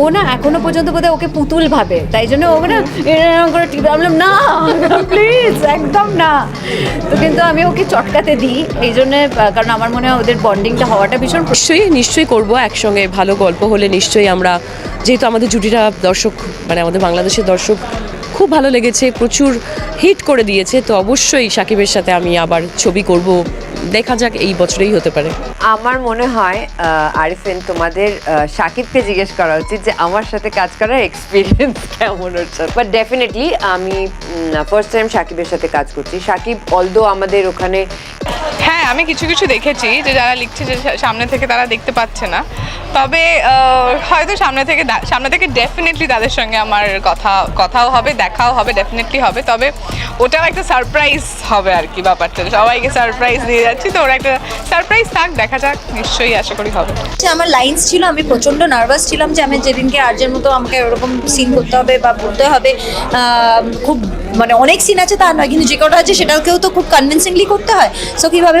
ও না এখনও পর্যন্ত বোধহয় ওকে পুতুল ভাবে। তাই জন্য ও না এরকম করে টিপে আমি বললাম, না প্লিজ একদম না। তো কিন্তু আমি ওকে চটকাতে দিই। এই জন্যে কারণ আমার মনে হয় ওদের বন্ডিংটা হওয়াটা ভীষণ নিশ্চয়ই নিশ্চয়ই করব একসঙ্গে। ভালো গল্প হলে নিশ্চয়ই আমরা যেহেতু আমাদের জুটিটা দর্শক মানে আমাদের বাংলাদেশের দর্শক খুব ভালো লেগেছে প্রচুর হিট করে দিয়েছে। তো অবশ্যই সাকিবের সাথে আমি আবার ছবি করব। দেখা যাক এই বছরেই হতে পারে। আমার মনে হয় আরিফেন তোমাদের সাকিবকে জিজ্ঞেস করা উচিত যে আমার সাথে কাজ করার এক্সপিরিয়েন্স কেমন হচ্ছে বাট ডেফিনেটলি আমি ফার্স্ট টাইম সাকিবের সাথে কাজ করছি। সাকিব অলদো আমাদের ওখানে হ্যাঁ আমি কিছু কিছু দেখেছি যে যারা লিখছে যে সামনে থেকে তারা দেখতে পাচ্ছে না। তবে হয়তো সামনে থেকে সামনে থেকে ডেফিনেটলি তাদের সঙ্গে আমার কথা, কথাও হবে, দেখাও হবে ডেফিনেটলি হবে। তবে ওটাও একটা সারপ্রাইজ হবে আর কি ব্যাপারটা। সবাইকে সারপ্রাইজ দিয়ে যাচ্ছি, তো ওরা একটা সারপ্রাইজ থাক, দেখা যাক, নিশ্চয়ই আশা করি হবে। যে আমার লাইন্স ছিল, আমি প্রচণ্ড নার্ভাস ছিলাম যে আমি যেদিনকে আর্যের মতো আমাকে ওরকম সিন করতে হবে বা বলতে হবে খুব মানে অনেক সিন আছে তা নয়, কিন্তু যে কটা আছে সেটাকেও তো খুব কনভিনসিংলি করতে হয়। সো কীভাবে